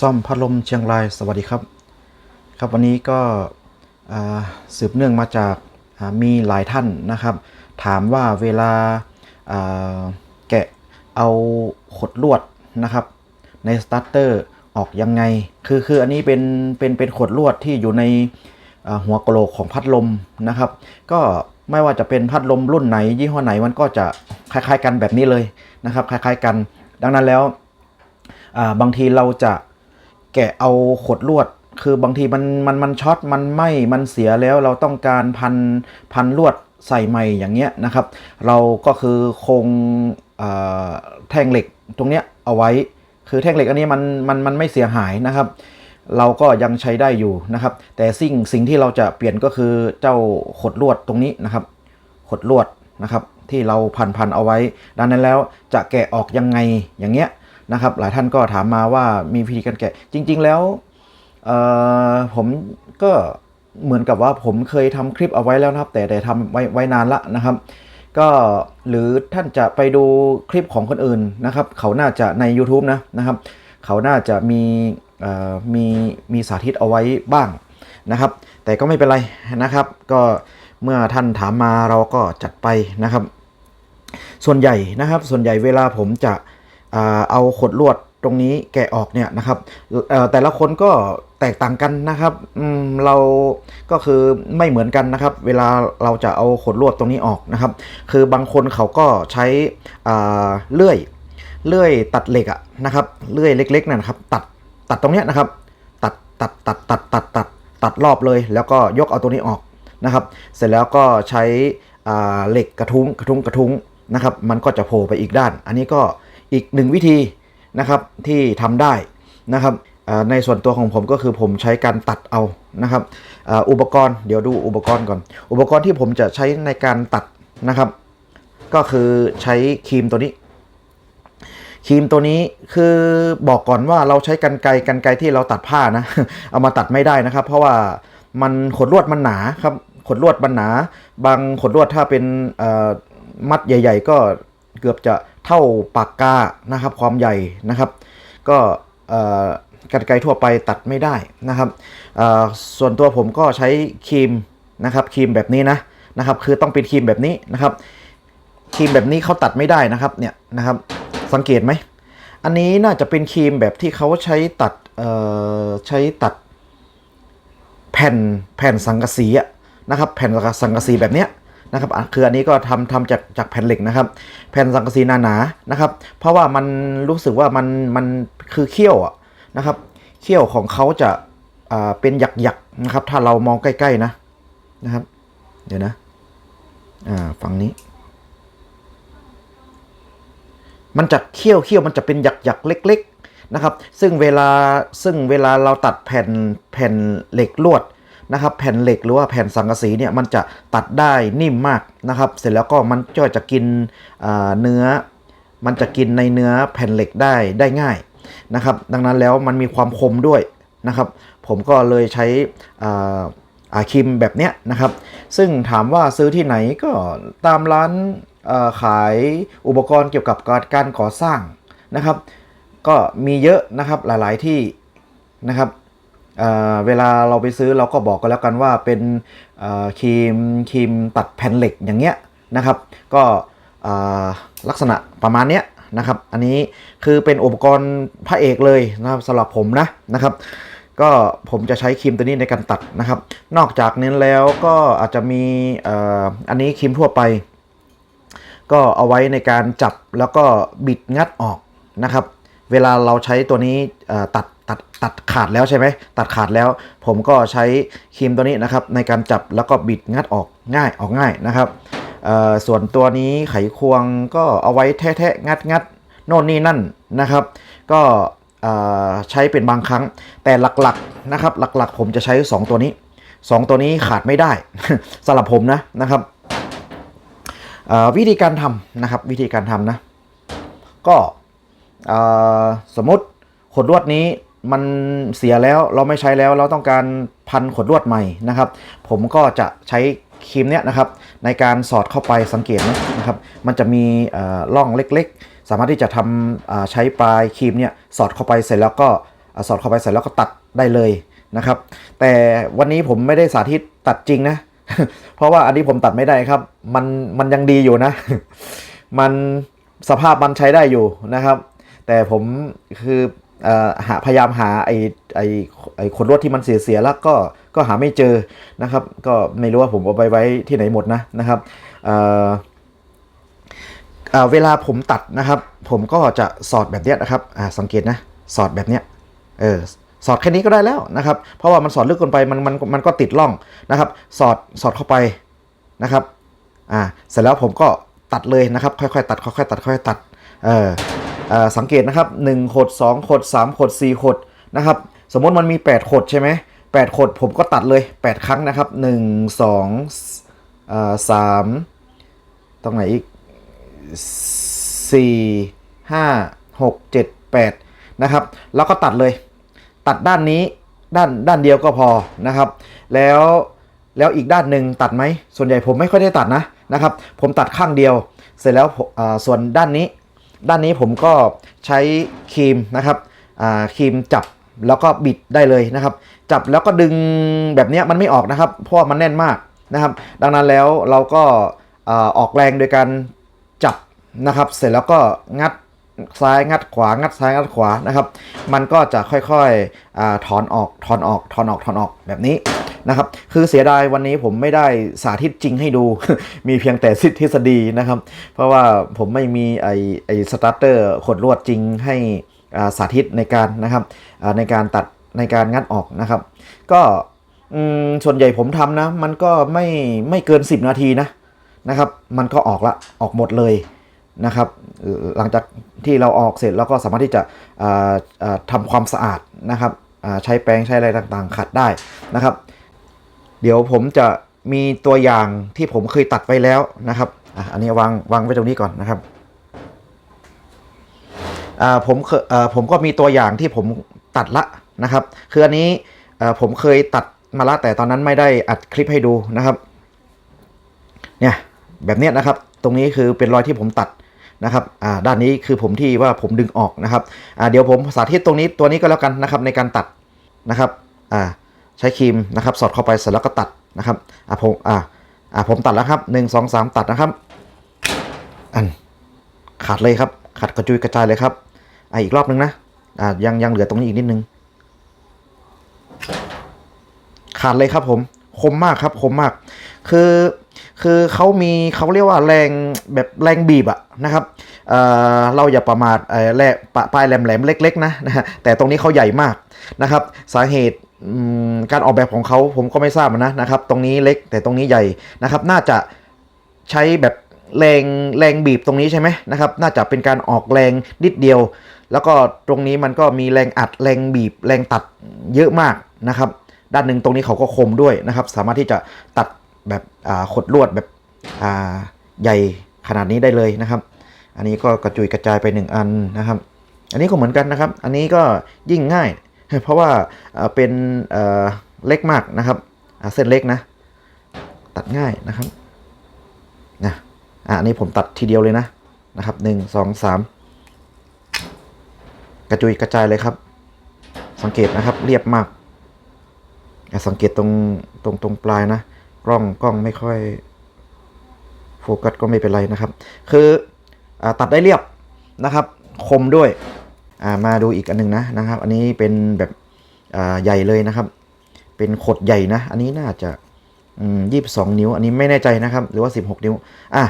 ซ่อมพัดลมเชียงรายสวัสดีครับ ครับวันนี้ก็สืบเนื่องมาจากมีหลายท่านนะครับ ถามว่าเวลาแกะเอาขดลวดนะครับ ในสตาร์เตอร์ออกยังไง คือคืออันนี้เป็นเป็นเป็นขดลวดที่อยู่ในหัวกะโหลกของพัดลมนะครับ ก็ไม่ว่าจะเป็นพัดลมรุ่นไหน ยี่ห้อไหนมันก็จะคล้ายๆกันแบบนี้เลยนะครับ คล้ายๆกัน ดังนั้นแล้วบางทีเราจะ แกะเอาขดลวด คือบางทีมันมันมันช็อตมันไหมมันเสียแล้วเราต้องการพันพันลวดใส่ใหม่อย่างเงี้ยนะครับ เราก็คือคงอแท่งเหล็กตรงเนี้ยเอาไว้ คือแท่งเหล็กอันนี้มันมันมันไม่เสียหายนะครับ เราก็ยังใช้ได้อยู่นะครับ แต่สิ่งสิ่งที่เราจะเปลี่ยนก็คือเจ้าขดลวดตรงนี้นะครับ ขดลวดนะครับที่เราพันพันเอาไว้ ดังนั้นแล้วจะแกะออกยังไงอย่างเงี้ย นะครับหลายท่านก็ถามมาว่ามีวิธีการแกะจริง ๆ แล้วผมก็เหมือนกับว่าผมเคยทำคลิปเอาไว้แล้วนะครับ แต่แต่ทำไว้ไวนานละนะครับ ก็หรือท่านจะไปดูคลิปของคนอื่นนะครับ เขาน่าจะใน YouTube นะนะครับ เขาน่าจะมีมีมีสาธิตเอาไว้บ้างนะครับ แต่ก็ไม่เป็นไรนะครับ ก็เมื่อท่านถามมาเราก็จัดไปนะครับ ส่วนใหญ่นะครับ ส่วนใหญ่เวลาผมจะ เอาขดลวดตรงนี้แกะออกเนี่ยนะครับแต่ละคนก็แตกต่างกันนะครับเราก็คือไม่เหมือนกันนะครับ เวลาเราจะเอาขดลวดตรงนี้ออกนะครับ คือบางคนเขาก็ใช้เลื่อยเลื่อยตัดเหล็กอะนะครับเลื่อยเล็กๆนะครับ ตัดตัดตรงเนี้ยนะครับ ตัดตัดตัดตัดตัดตัดตัดรอบเลย แล้วก็ยกเอาตัวนี้ออกนะครับ เสร็จแล้วก็ใช้เหล็กกระทุ้งกระทุ้งกระทุ้งนะครับ มันก็จะโผล่ไปอีกด้าน อันนี้ก็ อีกหนึ่งวิธีนะครับที่ทำได้นะครับในส่วนตัวของผมก็คือผมใช้การตัดเอานะครับอุปกรณ์เดี๋ยวดูอุปกรณ์ก่อน อุปกรณ์ที่ผมจะใช้ในการตัดนะครับ ก็คือใช้ครีมตัวนี้ครีมตัวนี้คือบอกก่อนว่าเราใช้กันไกรกันไกรที่เราตัดผ้านะ เอามาตัดไม่ได้นะครับ เพราะว่ามันขดลวดมันหนาครับขดลวดมันหนา บางขดลวดถ้าเป็นมัดใหญ่ ๆ ก็ เกือบจะเท่าปากกานะครับความใหญ่นะครับ ก็กันไกรทั่วไปตัดไม่ได้นะครับส่วนตัวผมก็ใช้ครีมนะครับครีมแบบนี้นะนะครับ คือต้องเป็นครีมแบบนี้นะครับครีมแบบนี้เขาตัดไม่ได้นะครับเนี่ยนะครับสังเกตไหมอันนี้น่าจะเป็นครีมแบบที่เขาใช้ตัดใช้ตัดแผ่นแผ่นสังกะสีอะนะครับ แผ่นสังกะสีแบบเนี้ย นะครับคืออันนี้ก็ทำทำจากจากแผ่นเหล็กนะครับ แผ่นสังกะสีหนาๆนะครับ เพราะว่ามันรู้สึกว่ามันมันคือเขี้ยวอะนะครับ เขี้ยวของเขาจะอ่าเป็นหยักๆนะครับ ถ้าเรามองใกล้ๆนะนะครับ เดี๋ยวนะ อ่าฝั่งนี้ มันจะเคี้ยวเคี้ยวมันจะเป็นหยักหยักๆเล็ก ๆนะครับ ซึ่งเวลาซึ่งเวลาเราตัดแผ่นแผ่นเหล็กลวด นะครับแผ่นเหล็กหรือว่าแผ่นสังกะสีเนี่ยมันจะตัดได้นิ่มมากนะครับ เสร็จแล้วก็มันก็จะกินเนื้อ มันจะกินในเนื้อแผ่นเหล็กได้ได้ง่ายนะครับ ดังนั้นแล้วมันมีความคมด้วยนะครับ ผมก็เลยใช้อาครีมแบบเนี้ยนะครับ ซึ่งถามว่าซื้อที่ไหนก็ตามร้านขายอุปกรณ์เกี่ยวกับการก่อสร้างนะครับ ก็มีเยอะนะครับหลายๆที่นะครับ เเวลาเราไปซื้อเราก็บอกกันแล้วกันว่าเป็นครีมครีมตัดแผ่นเหล็กอย่างเงี้ยนะครับ ก็ลักษณะประมาณเนี้ยนะครับ อันนี้คือเป็นอุปกรณ์พระเอกเลยนะครับสำหรับผมนะนะครับ ก็ผมจะใช้ครีมตัวนี้ในการตัดนะครับ นอกจากนี้แล้วก็อาจจะมีอันนี้ครีมทั่วไป ก็เอาไว้ในการจับแล้วก็บิดงัดออกนะครับ เวลาเราใช้ตัวนี้ตัด ตัดตัดขาดแล้วใช่ไหมตัดขาดแล้ว ผมก็ใช้ครีมตัวนี้นะครับในการจับแล้วก็บิดงัดออกง่ายออกง่ายนะครับส่วนตัวนี้ไขควงก็เอาไว้แทะๆงัดงัดโน่นนี่นั่นนะครับ ก็ใช้เป็นบางครั้ง แต่หลักๆนะครับ หลักๆ ผมจะใช้ 2 ตัวนี้ 2 ตัวนี้ขาดไม่ได้สำหรับผมนะนะครับวิธีการทำนะครับวิธีการทำนะ ก็สมมติขดลวดนี้ มันเสียแล้วเราไม่ใช้แล้วเราต้องการพันขดลวดใหม่นะครับ ผมก็จะใช้ครีมเนี้ยนะครับ ในการสอดเข้าไปสังเกตนะครับ มันจะมีอ่อร่องเล็กๆ สามารถที่จะทำอ่าใช้ปลายครีมเนี่ยสอดเข้าไปเสร็จแล้วก็สอดเข้าไปเสร็จแล้วก็ตัดได้เลยนะครับ แต่วันนี้ผมไม่ได้สาธิตตัดจริงนะ เพราะว่าอันนี้ผมตัดไม่ได้ครับ มันมันยังดีอยู่นะ มันสภาพมันใช้ได้อยู่นะครับ แต่ผมคือ หาพยายามหาไอ้ไอ้ไอ้ขนลวดที่มันเสียเสียแล้วก็ก็หาไม่เจอนะครับ ก็ไม่รู้ว่าผมเอาไปไว้ที่ไหนหมดนะนะครับเอ่อเวลาผมตัดนะครับ ผมก็จะสอดแบบเนี้ยนะครับอ่าสังเกตนะสอดแบบเนี้ยเออสอดแค่นี้ก็ได้แล้วนะครับ เพราะว่ามันสอดลึกเกินไปมันมันมันก็ติดร่องนะครับ สอดสอดเข้าไปนะครับอ่าเสร็จแล้วผมก็ตัดเลยนะครับ ค่อยๆตัดค่อยๆตัดค่อยๆตัดเออ สังเกตนะครับ1ขด2ขด3ขด4ขดนะครับสมมติมันมี 8 ขดใช่ไหม8ขดผมก็ตัดเลย 8 ครั้งนะครับ 1 2อ่อ3ตรงไหนอีก 4 5 6 7 8 นะครับ แล้วก็ตัดเลย ตัดด้านนี้ด้านด้านเดียวก็พอนะครับ แล้วแล้วอีกด้านหนึ่งตัดไหม ส่วนใหญ่ผมไม่ค่อยได้ตัดนะนะครับ ผมตัดข้างเดียว เสร็จแล้วส่วนด้านนี้ ด้านนี้ผมก็ใช้ครีมนะครับครีมจับแล้วก็บิดได้เลยนะครับ จับแล้วก็ดึงแบบนี้มันไม่ออกนะครับ เพราะมันแน่นมากนะครับ ดังนั้นแล้วเราก็ออกแรงโดยการจับนะครับ เสร็จแล้วก็งัดซ้ายงัดขวางัดซ้ายงัดขวานะครับ มันก็จะค่อยๆอถอนออกถอนออกถอนออกถอนออกแบบนี้ นะครับ คือเสียดายวันนี้ผมไม่ได้สาธิตจริงให้ดู มีเพียงแต่สิทฤษฎีนะครับ เพราะว่าผมไม่มีไอไอสตาร์เตอร์ขดลวดจริงให้สาธิตในการนะครับในการตัดในการงัดออกนะครับ ก็ส่วนใหญ่ผมทำนะ มันก็ไม่ไม่เกิน 10 นาทีนะนะครับ มันก็ออกละออกหมดเลยนะครับ หลังจากที่เราออกเสร็จเราก็สามารถที่จะอ่าอ่าทำความสะอาดนะครับใช้แปรงใช้อะไรต่างๆ ขัดได้นะครับ เดี๋ยวผมจะมีตัวอย่างที่ผมเคยตัดไว้แล้วนะครับอะอันนี้วางวางไว้ตรงนี้ก่อนนะครับอ่าผมเคยอ่าผมก็มีตัวอย่างที่ผมตัดละนะครับ คืออันนี้อ่าผมเคยตัดมาละแต่ตอนนั้นไม่ได้อัดคลิปให้ดูนะครับ เนี่ยแบบนี้นะครับ ตรงนี้คือเป็นรอยที่ผมตัดนะครับอ่าด้านนี้คือผมที่ว่าผมดึงออกนะครับอ่าเดี๋ยวผมสาธิตตรงนี้ตัวนี้ก็แล้วกันนะครับในการตัดนะครับอ่า ใช้ครีมนะครับ สอดเข้าไปเสร็จแล้วก็ตัดนะครับอ่าผมอ่าอ่าผมตัดแล้วครับหนึ่งสองสามตัดนะครับ อันขาดเลยครับ ขาดกระจุยกระจายเลยครับอ่าอีกรอบนึงนะอ่ายังยังเหลือตรงนี้อีกนิดนึง ขาดเลยครับผมคมมากครับคมมาก คือคือเขามีเขาเรียกว่าแรงแบบแรงบีบอะนะครับ เราอย่าประมาทแร่ปะปลายแหลมๆเล็กๆนะนะแต่ตรงนี้เขาใหญ่มากนะครับสาเหตุการออกแบบของเขาผมก็ไม่ทราบนะนะครับ ตรงนี้เล็กแต่ตรงนี้ใหญ่นะครับ น่าจะใช้แบบแรงแรงบีบตรงนี้ใช่ไหมนะครับ น่าจะเป็นการออกแรงนิดเดียว แล้วก็ตรงนี้มันก็มีแรงอัดแรงบีบแรงตัดเยอะมากนะครับ ด้านหนึ่งตรงนี้เขาก็คมด้วยนะครับ สามารถที่จะตัดแบบขดลวดแบบใหญ่ขนาดนี้ได้เลยนะครับ อันนี้ก็กระจุยกระจายไปหนึ่งอันนะครับ อันนี้ก็เหมือนกันนะครับ อันนี้ก็ยิ่งง่าย เพราะว่าเป็นเเล็กมากนะครับเส้นเล็กนะ ตัดง่ายนะครับนะอันนี้ผมตัดทีเดียวเลยนะนะครับหนึ่งสองสามกระจุยกระจายเลยครับ สังเกตนะครับเรียบมาก สังเกตตรงตรงตรงปลายนะ กล้องกล้องไม่ค่อยโฟกัสก็ไม่เป็นไรนะครับ คือ ตัดได้เรียบนะครับ คมด้วยามาดูอีกอันหนึงนะนะครับ อันนี้เป็นแบบใหญ่เลยนะครับ เป็นขดใหญ่นะ อันนี้น่าจะยี่สิบสองนิ้ว อันนี้ไม่แน่ใจนะครับ หรือว่าสิบหกนิ้วอะ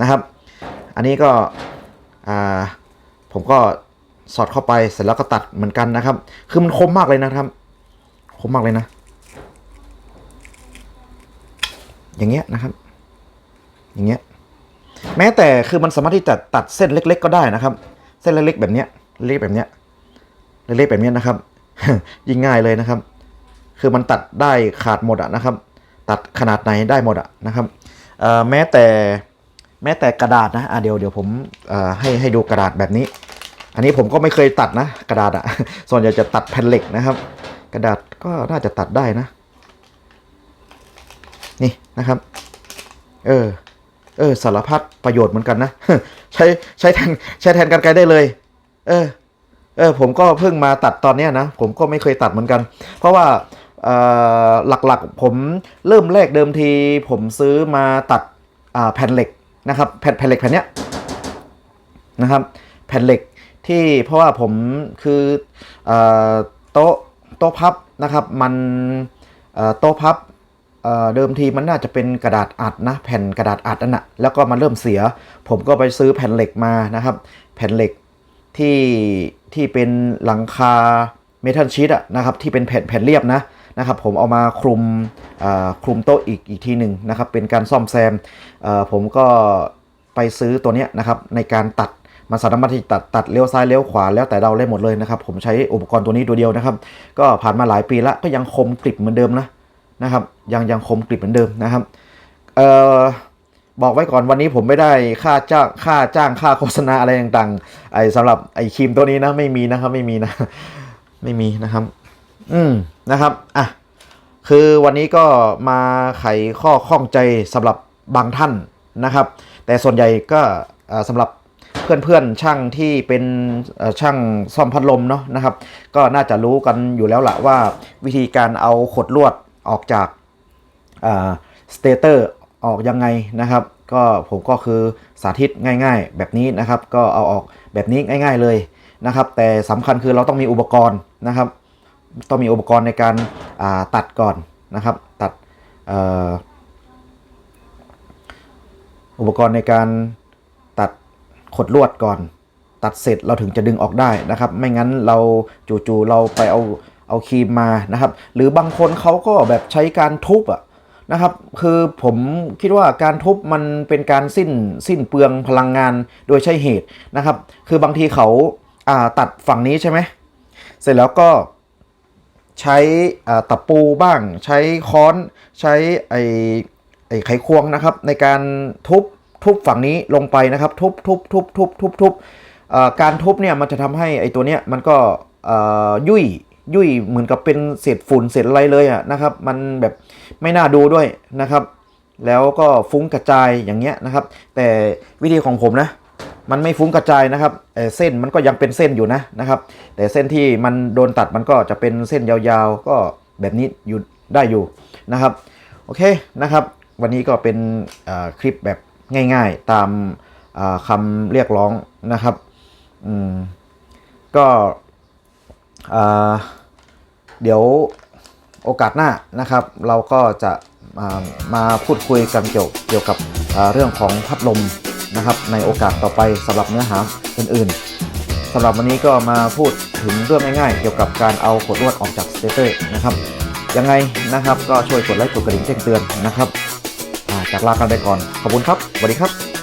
นะครับ อันนี้ก็ผมก็สอดเข้าไปเสร็จแล้วก็ตัดเหมือนกันนะครับ คือมันคมมากเลยนะครับ คมมากเลยนะ อย่างเงี้ยนะครับ อย่างเงี้ย แม้แต่คือมันสามารถที่จะตัดเส้นเล็ก ๆ ก็ได้นะครับ เส้นเล็กๆแบบเนี้ยเล็กแบบเนี้ยเล็กๆแบบเนี้ยนะครับ ยิ่งง่ายเลยนะครับ คือมันตัดได้ขาดหมดอะนะครับ ตัดขนาดไหนได้หมดอะนะครับแม้แต่แม้แต่กระดาษนะะเดี๋ยวเดี๋ยวผมให้ให้ดูกระดาษแบบนี้ อันนี้ผมก็ไม่เคยตัดนะกระดาษอะส่วนใหญ่จะตัดแผ่นเหล็กนะครับ กระดาษก็น่าจะตัดได้นะ นี่นะครับ เออ เออสารพัดประโยชน์เหมือนกันนะ ใช้ใช้แทนใช้แทนกันไกลได้เลย เออ เออ ผมก็เพิ่งมาตัดตอนเนี้ยนะ ผมก็ไม่เคยตัดเหมือนกัน เพราะว่าหลักๆผมเริ่มแรกเดิมที ผมซื้อมาตัดแผ่นเหล็กนะครับ แผ่นแผ่นเหล็กแผ่นเนี้ยนะครับ แผ่นเหล็กที่เพราะว่าผมคืออโต๊ะโต๊ะพับนะครับ มันโต๊ะพับ เดิมทีมันน่าจะเป็นกระดาษอัดนะแผ่นกระดาษอัดนั่นนะแล้วก็มันเริ่มเสีย ผมก็ไปซื้อแผ่นเหล็กมานะครับ แผ่นเหล็กที่ที่เป็นหลังคาเมทัลชีตอะนะครับที่เป็นแผ่นแผ่นเรียบนะนะครับผมเอามาคลุมคลุมโต๊ะอีกอีกทีหนึ่งนะครับเป็นการซ่อมแซมผมก็ไปซื้อตัวเนี้ยนะครับในการตัดมันสามารถที่ตัดตัดเลี้ยวซ้ายเลี้ยวขวาแล้วแต่เราได้หมดเลยนะครับผมใช้อุปกรณ์ตัวนี้ตัวเดียวนะครับ ก็ผ่านมาหลายปีแล้วก็ยังคมกริบเหมือนเดิมนะ นะครับยังยังคมกริบเหมือนเดิมนะครับเอ่อบอกไว้ก่อนวันนี้ผมไม่ได้ค่าจ้างค่าจ้างค่าโฆษณาอะไรต่างๆไอ้สำหรับไอ้ครีมตัวนี้นะไม่มีนะครับไม่มีนะไม่มีนะครับ อืมนะครับอะคือวันนี้ก็มาไขข้อข้องใจสำหรับบางท่านนะครับ แต่ส่วนใหญ่ก็อ่าสำหรับเพื่อนๆช่างที่เป็นช่างซ่อมพัดลมเนาะนะครับ ก็น่าจะรู้กันอยู่แล้วละว่าวิธีการเอาขดลวด ออกจากสเตเตอร์ออกยังไงนะครับ ก็ผมก็คือสาธิตง่ายๆ แบบนี้นะครับ ก็เอาออกแบบนี้ง่าย ๆเลยนะครับ แต่สำคัญคือเราต้องมีอุปกรณ์นะครับ ต้องมีอุปกรณ์ในการาตัดก่อนนะครับ ตัดอุปกรณ์ในการตัดขดลวดก่อน ตัดเสร็จเราถึงจะดึงออกได้นะครับ ไม่งั้นเราจู่ๆเราไปเอา เอาครีมมานะครับ หรือบางคนเขาก็แบบใช้การทุบอะนะครับ คือผมคิดว่าการทุบมันเป็นการสิ้นสิ้นเปลืองพลังงานโดยใช่เหตุนะครับ คือบางทีเขาาตัดฝั่งนี้ใช่ไหมเสร็จแล้วก็ใช้ตะปูบ้าง ใช้ค้อนใช้ไอ้ไอ้ไขควงนะครับ ในการทุบทุบฝั่งนี้ลงไปนะครับ ทุบทุบทุบทุบทุบทุบการทุบเนี่ยมันจะทำให้ไอ้ตัวเนี้ยมันก็ยุ่ย ยุ่ยเหมือนกับเป็นเศษฝุ่นเศษอะไรเลยอะนะครับ มันแบบไม่น่าดูด้วยนะครับ แล้วก็ฟุ้งกระจายอย่างเงี้ยนะครับ แต่วิธีของผมนะ มันไม่ฟุ้งกระจายนะครับเเส้นมันก็ยังเป็นเส้นอยู่นะนะครับ แต่เส้นที่มันโดนตัดมันก็จะเป็นเส้นยาวๆ ก็แบบนี้อยู่ได้อยู่นะครับ โอเคนะครับ วันนี้ก็เป็นคลิปแบบง่ายๆตามคำเรียกร้องนะครับ อืม ก็ เดี๋ยวโอกาสหน้านะครับ เราก็จะมาพูดคุยกันเกี่ยวเกี่ยวกับเรื่องของพัดลมนะครับในโอกาสต่อไปสำหรับเนื้อหาอื่นๆสำหรับวันนี้ก็มาพูดถึงเรื่องง่ายๆ เกี่ยวกับการเอาขดลวดออกจากสเตเตอร์นะครับยังไงนะครับก็ช่วยกดไลค์กดกระดิ่งแจ้งเตือนนะครับจากลากันไปก่อนขอบคุณครับสวัสดีครับ